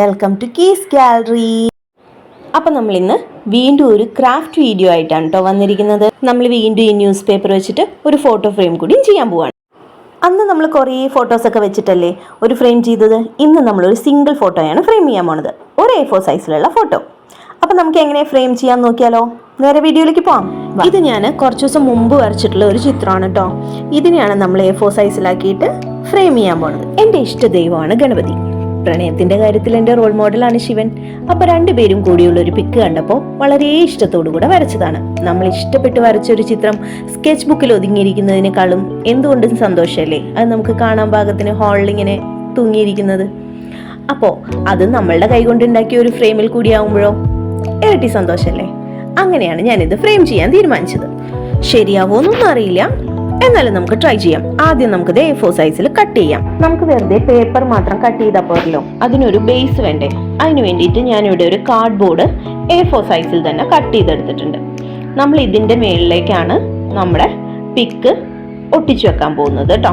Welcome to keys gallery അപ്പം നമ്മൾ ഇന്ന് വീണ്ടും ഒരു ക്രാഫ്റ്റ് വീഡിയോ ആയിട്ടാണ് കേട്ടോ വന്നിരിക്കുന്നത്. നമ്മൾ വീണ്ടും ഈ ന്യൂസ് പേപ്പർ വെച്ചിട്ട് ഒരു ഫോട്ടോ ഫ്രെയിം കൂടിയും ചെയ്യാൻ പോവാണ്. അന്ന് നമ്മൾ കുറേ ഫോട്ടോസൊക്കെ വെച്ചിട്ടല്ലേ ഒരു ഫ്രെയിം ചെയ്തത്? ഇന്ന് നമ്മൾ ഒരു സിംഗിൾ ഫോട്ടോയാണ് ഫ്രെയിം ചെയ്യാൻ പോണത്. ഒരു എ ഫോർ സൈസിലുള്ള ഫോട്ടോ അപ്പം നമുക്ക് എങ്ങനെ ഫ്രെയിം ചെയ്യാൻ നോക്കിയാലോ? നേരെ വീഡിയോയിലേക്ക് പോവാം. ഇത് ഞാൻ കുറച്ച് ദിവസം മുമ്പ് വരച്ചിട്ടുള്ള ഒരു ചിത്രമാണ് കേട്ടോ ഇതിനെയാണ് നമ്മൾ എ ഫോർ സൈസിലാക്കിയിട്ട് ഫ്രെയിം ചെയ്യാൻ പോണത്. എന്റെ ഇഷ്ട ദൈവമാണ് ഗണപതി. പ്രണയത്തിന്റെ കാര്യത്തിൽ എന്റെ റോൾ മോഡലാണ് ശിവൻ. അപ്പൊ രണ്ടുപേരും കൂടിയുള്ള ഒരു പിക്ക് കണ്ടപ്പോൾ വളരെ ഇഷ്ടത്തോടു കൂടെ വരച്ചതാണ്. നമ്മൾ ഇഷ്ടപ്പെട്ട് വരച്ച ഒരു ചിത്രം സ്കെച്ച് ബുക്കിൽ ഒതുങ്ങിയിരിക്കുന്നതിനേക്കാളും എന്തുകൊണ്ടും സന്തോഷമല്ലേ അത് നമുക്ക് കാണാൻ പാകത്തിന് ഹാളിൽ ഇങ്ങനെ തൂങ്ങിയിരിക്കുന്നത്. അപ്പോൾ അത് നമ്മളുടെ കൈകൊണ്ട് ഉണ്ടാക്കിയ ഒരു ഫ്രെയിമിൽ കൂടിയാവുമ്പോഴോ ഇരട്ടി സന്തോഷമല്ലേ അങ്ങനെയാണ് ഞാനിത് ഫ്രെയിം ചെയ്യാൻ തീരുമാനിച്ചത്. ശരിയാവോന്നൊന്നും അറിയില്ല. എന്നാലും നമുക്ക് ട്രൈ ചെയ്യാം. ആദ്യം നമുക്ക് എ ഫോർ സൈസിൽ കട്ട് ചെയ്യാം. നമുക്ക് വെറുതെ പേപ്പർ മാത്രം കട്ട് ചെയ്താൽ പോരല്ലോ. അതിനൊരു ബേസ് വേണ്ടേ? അതിന് വേണ്ടിയിട്ട് ഞാനിവിടെ ഒരു കാർഡ് ബോർഡ് എ ഫോർ സൈസിൽ തന്നെ കട്ട് ചെയ്തെടുത്തിട്ടുണ്ട്. നമ്മൾ ഇതിന്റെ മേളിലേക്കാണ് നമ്മുടെ പിക്ക് ഒട്ടിച്ചു വെക്കാൻ പോകുന്നത് കേട്ടോ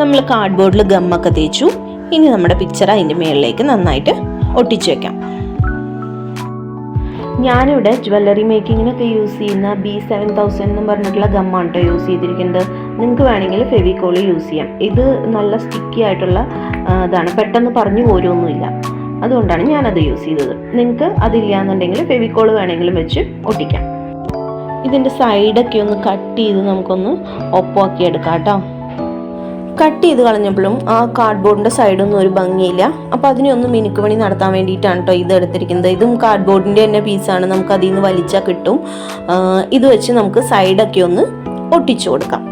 നമ്മൾ കാർഡ് ബോർഡിൽ ഗമ്മൊക്കെ തേച്ചു. ഇനി നമ്മുടെ പിക്ചർ അതിന്റെ മേളിലേക്ക് നന്നായിട്ട് ഒട്ടിച്ചു വെക്കാം. ഞാനിവിടെ ജ്വല്ലറി മേക്കിങ്ങിനൊക്കെ യൂസ് ചെയ്യുന്ന ബി സെവൻ തൗസൻഡ് എന്ന് പറഞ്ഞിട്ടുള്ള ഗമ്മാണ് കേട്ടോ യൂസ് ചെയ്തിരിക്കുന്നത്. നിങ്ങൾക്ക് വേണമെങ്കിൽ ഫെവിക്കോൾ യൂസ് ചെയ്യാം. ഇത് നല്ല സ്റ്റിക്കി ആയിട്ടുള്ള ഇതാണ്. പെട്ടെന്ന് പറഞ്ഞു പോരൊന്നുമില്ല അതുകൊണ്ടാണ് ഞാനത് യൂസ് ചെയ്തത്. നിങ്ങൾക്ക് അതില്ലാന്നുണ്ടെങ്കിൽ ഫെവിക്കോൾ വേണമെങ്കിലും വെച്ച് ഒട്ടിക്കാം. ഇതിന്റെ സൈഡൊക്കെ ഒന്ന് കട്ട് ചെയ്ത് നമുക്കൊന്ന് ഒപ്പമാക്കി എടുക്കാം കേട്ടോ. കട്ട് ചെയ്ത് കളഞ്ഞപ്പോഴും ആ കാർഡ്ബോർഡിന്റെ സൈഡൊന്നും ഒരു ഭംഗിയില്ല. അപ്പോൾ അതിനെ ഒന്ന് മിനുക്ക് പണി നടത്താൻ വേണ്ടിയിട്ടാണ് കേട്ടോ ഇത് എടുത്തിരിക്കുന്നത്. ഇതും കാർഡ്ബോർഡിന്റെ തന്നെ പീസാണ് നമുക്ക് അതിൽ നിന്ന് വലിച്ചാൽ കിട്ടും ഇത് വെച്ച് നമുക്ക് സൈഡൊക്കെ ഒന്ന് ഒട്ടിച്ചു കൊടുക്കാം.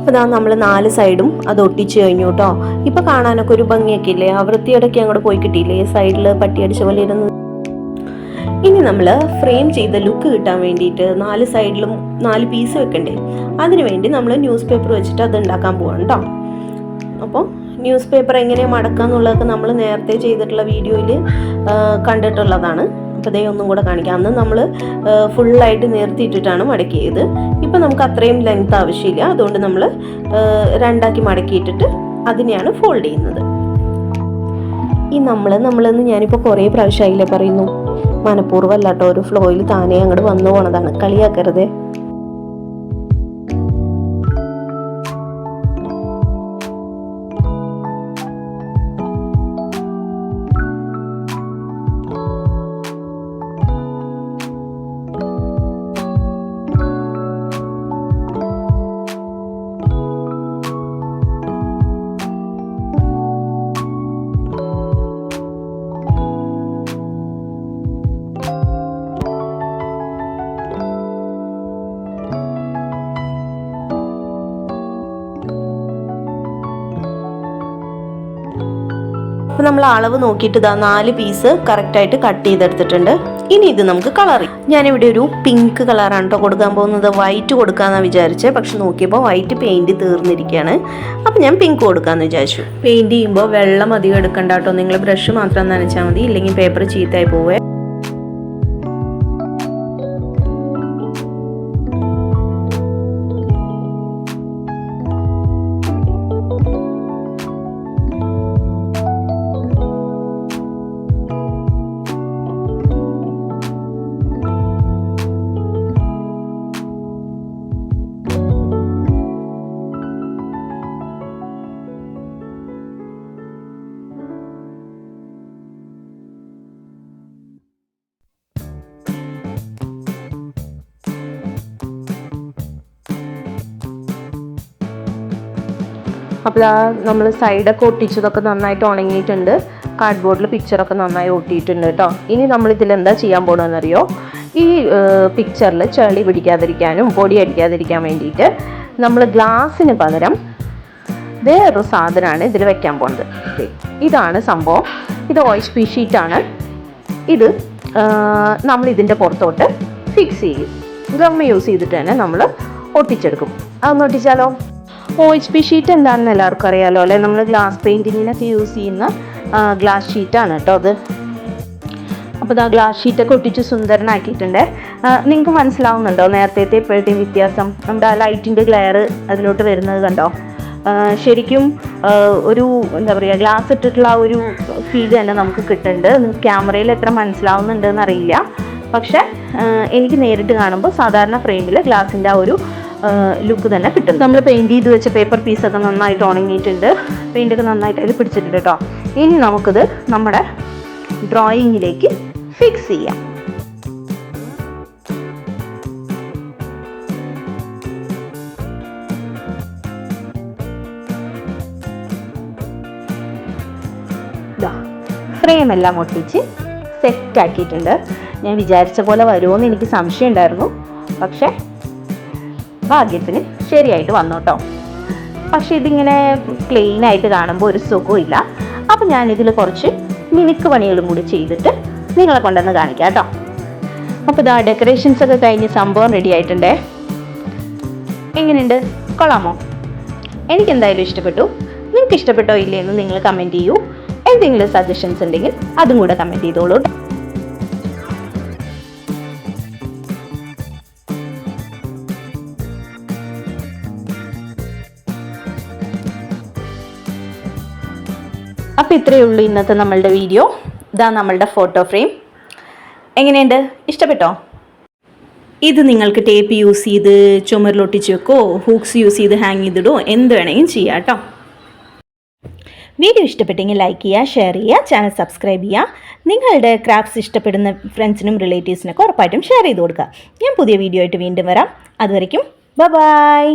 അപ്പോൾ ഇതാ നമ്മൾ നാല് സൈഡും അത് ഒട്ടിച്ചു കഴിഞ്ഞു കേട്ടോ ഇപ്പോൾ കാണാനൊക്കെ ഒരു ഭംഗിയൊക്കെ ഇല്ലേ? ആ വൃത്തിയോടൊക്കെ അങ്ങോട്ട് പോയി കിട്ടിയില്ലേ? സൈഡിൽ പട്ടിയടിച്ച പോലെ ഇരുന്ന്. ഇനി നമ്മൾ ഫ്രെയിം ചെയ്ത ലുക്ക് കിട്ടാൻ വേണ്ടിയിട്ട് നാല് സൈഡിലും നാല് പീസ് വെക്കണ്ടേ? അതിനു വേണ്ടി നമ്മൾ ന്യൂസ് പേപ്പർ വെച്ചിട്ട് അത് ഉണ്ടാക്കാൻ പോവാണ് കേട്ടോ അപ്പോൾ ന്യൂസ് പേപ്പർ എങ്ങനെ മടക്കുക എന്നുള്ളതൊക്കെ നമ്മൾ നേരത്തെ ചെയ്തിട്ടുള്ള വീഡിയോയിൽ കണ്ടിട്ടുള്ളതാണ്. അപ്പോൾ ദേ ഒന്നും കൂടെ കാണിക്കാം. അന്ന് നമ്മൾ ഫുള്ളായിട്ട് നിർത്തിയിട്ടിട്ടാണ് മടക്കിയത്. ഇപ്പം നമുക്ക് അത്രയും ലെങ്ത് ആവശ്യമില്ല. അതുകൊണ്ട് നമ്മൾ രണ്ടാക്കി മടക്കിയിട്ടിട്ട് അതിനെയാണ് ഫോൾഡ് ചെയ്യുന്നത്. ഈ നമ്മൾ നമ്മളെന്ന് ഞാനിപ്പോൾ കുറേ പ്രാവശ്യമായില്ലേ പറയുന്നു. മനഃപൂർവം അല്ലാട്ടോ ഒരു ഫ്ലോയിൽ താനേ അങ്ങോട്ട് വന്നു പോണതാണ്. കളിയാക്കരുതേ. അപ്പോൾ നമ്മൾ അളവ് നോക്കിയിട്ട് ഇതാ നാല് പീസ് കറക്റ്റായിട്ട് കട്ട് ചെയ്തെടുത്തിട്ടുണ്ട്. ഇനി ഇത് നമുക്ക് കളർ ഞാനിവിടെ ഒരു പിങ്ക് കളറാണ് കേട്ടോ കൊടുക്കാൻ പോകുന്നത്. വൈറ്റ് കൊടുക്കാമെന്നാണ് വിചാരിച്ചത് പക്ഷെ നോക്കിയപ്പോൾ വൈറ്റ് പെയിന്റ് തീർന്നിരിക്കുകയാണ് അപ്പോൾ ഞാൻ പിങ്ക് കൊടുക്കാമെന്ന് വിചാരിച്ചു. പെയിന്റ് ചെയ്യുമ്പോൾ വെള്ളം അധികം എടുക്കണ്ട കേട്ടോ നിങ്ങൾ ബ്രഷ് മാത്രം നനച്ചാൽ മതി. ഇല്ലെങ്കിൽ പേപ്പർ ചീത്തയായി പോവേ. അപ്പോൾ ആ നമ്മൾ സൈഡൊക്കെ ഒട്ടിച്ചതൊക്കെ നന്നായിട്ട് ഉണങ്ങിയിട്ടുണ്ട്. കാർഡ്ബോർഡിൽ പിക്ചറൊക്കെ നന്നായി ഒട്ടിയിട്ടുണ്ട് കേട്ടോ ഇനി നമ്മൾ ഇതിൽ എന്താ ചെയ്യാൻ പോകണമെന്നറിയോ ഈ പിക്ചറിൽ ചെളി പിടിക്കാതിരിക്കാനും പൊടി അടിക്കാതിരിക്കാൻ വേണ്ടിയിട്ട് നമ്മൾ ഗ്ലാസ്സിന് പകരം വേറൊരു സാധനമാണ് ഇതിൽ വെക്കാൻ പോകുന്നത് ഇതാണ് സംഭവം. ഇത് ഓയിസ് പി ഷീറ്റാണ് ഇത് നമ്മൾ ഇതിന്റെ പുറത്തോട്ട് ഫിക്സ് ചെയ്യും. ഗമ്മ യൂസ് ചെയ്തിട്ട് തന്നെ നമ്മൾ ഒട്ടിച്ചെടുക്കും. അതൊന്ന് ഒട്ടിച്ചാലോ? ഒ എച്ച് പി ഷീറ്റ് എന്താണെന്ന് എല്ലാവർക്കും അറിയാലോ അല്ലേ? നമ്മൾ ഗ്ലാസ് പെയിന്റിങ്ങിനൊക്കെ യൂസ് ചെയ്യുന്ന ഗ്ലാസ് ഷീറ്റാണ് കേട്ടോ അത്. അപ്പോൾ ഇതാ ഗ്ലാസ് ഷീറ്റൊക്കെ ഒട്ടിച്ച് സുന്ദരനാക്കിയിട്ടുണ്ട്. നിങ്ങൾക്ക് മനസ്സിലാവുന്നുണ്ടോ നേരത്തെ ഇപ്പോഴത്തെയും വ്യത്യാസം? നമ്മുടെ ആ ലൈറ്റിന്റെ ഗ്ലെയർ അതിലോട്ട് വരുന്നത് കണ്ടോ? ശരിക്കും ഒരു എന്താ പറയുക ഗ്ലാസ് ഇട്ടിട്ടുള്ള ഒരു ഫീൽ തന്നെ നമുക്ക് കിട്ടുന്നുണ്ട്. ക്യാമറയിൽ എത്ര മനസ്സിലാവുന്നുണ്ടെന്ന് അറിയില്ല. പക്ഷേ എനിക്ക് നേരിട്ട് കാണുമ്പോൾ സാധാരണ ഫ്രെയിമിൽ ഗ്ലാസിന്റെ ആ ഒരു ലുക്ക് തന്നെ കിട്ടും നമ്മൾ പെയിന്റ് ചെയ്ത് വെച്ച പേപ്പർ പീസൊക്കെ നന്നായിട്ട് ഉണങ്ങിയിട്ടുണ്ട്. പെയിന്റൊക്കെ നന്നായിട്ട് അതിൽ പിടിച്ചിട്ടുണ്ട് കേട്ടോ ഇനി നമുക്കിത് നമ്മുടെ ഡ്രോയിങ്ങിലേക്ക് ഫിക്സ് ചെയ്യാം. ഫ്രെയിം എല്ലാം ഒട്ടിച്ച് സെറ്റ് ആക്കിയിട്ടുണ്ട്. ഞാൻ വിചാരിച്ച പോലെ വരുമോ എന്ന് എനിക്ക് സംശയം ഉണ്ടായിരുന്നു പക്ഷേ ഭാഗ്യത്തിന് ശരിയായിട്ട് വന്നു കേട്ടോ പക്ഷെ ഇതിങ്ങനെ ക്ലീൻ ആയിട്ട് കാണുമ്പോൾ ഒരു സുഖമില്ല അപ്പം ഞാനിതിൽ കുറച്ച് മിനുക്ക് പണികളും കൂടി ചെയ്തിട്ട് നിങ്ങളെ കൊണ്ടുവന്ന് കാണിക്കാം കേട്ടോ. അപ്പോൾ ഇതാ ഡെക്കറേഷൻസ് ഒക്കെ കഴിഞ്ഞ് സംഭവം റെഡി ആയിട്ടുണ്ടേ. എങ്ങനെയുണ്ട്? കൊള്ളാമോ? എനിക്കെന്തായാലും ഇഷ്ടപ്പെട്ടു. നിങ്ങൾക്ക് ഇഷ്ടപ്പെട്ടോ ഇല്ലേ എന്ന് നിങ്ങൾ കമന്റ് ചെയ്യൂ. എന്തെങ്കിലും സജഷൻസ് ഉണ്ടെങ്കിൽ അതും കൂടെ കമന്റ് ചെയ്തോളൂ അപ്പോൾ ഇത്രയേ ഉള്ളൂ ഇന്നത്തെ നമ്മളുടെ വീഡിയോ. ഇതാ നമ്മളുടെ ഫോട്ടോ ഫ്രെയിം എങ്ങനെയുണ്ട്? ഇഷ്ടപ്പെട്ടോ? ഇത് നിങ്ങൾക്ക് ടേപ്പ് യൂസ് ചെയ്ത് ചുമരിലൊട്ടിച്ച് വെക്കോ? ഹൂക്സ് യൂസ് ചെയ്ത് ഹാങ് ചെയ്തിടോ? എന്ത് വേണമെങ്കിലും ചെയ്യാം കേട്ടോ വീഡിയോ ഇഷ്ടപ്പെട്ടെങ്കിൽ ലൈക്ക് ചെയ്യുക ഷെയർ ചെയ്യുക ചാനൽ സബ്സ്ക്രൈബ് ചെയ്യുക. നിങ്ങളുടെ ക്രാഫ്റ്റ്സ് ഇഷ്ടപ്പെടുന്ന ഫ്രണ്ട്സിനും റിലേറ്റീവ്സിനൊക്കെ ഉറപ്പായിട്ടും ഷെയർ ചെയ്ത് കൊടുക്കുക. ഞാൻ പുതിയ വീഡിയോ ആയിട്ട് വീണ്ടും വരാം. അതുവരയ്ക്കും ബ ബായ്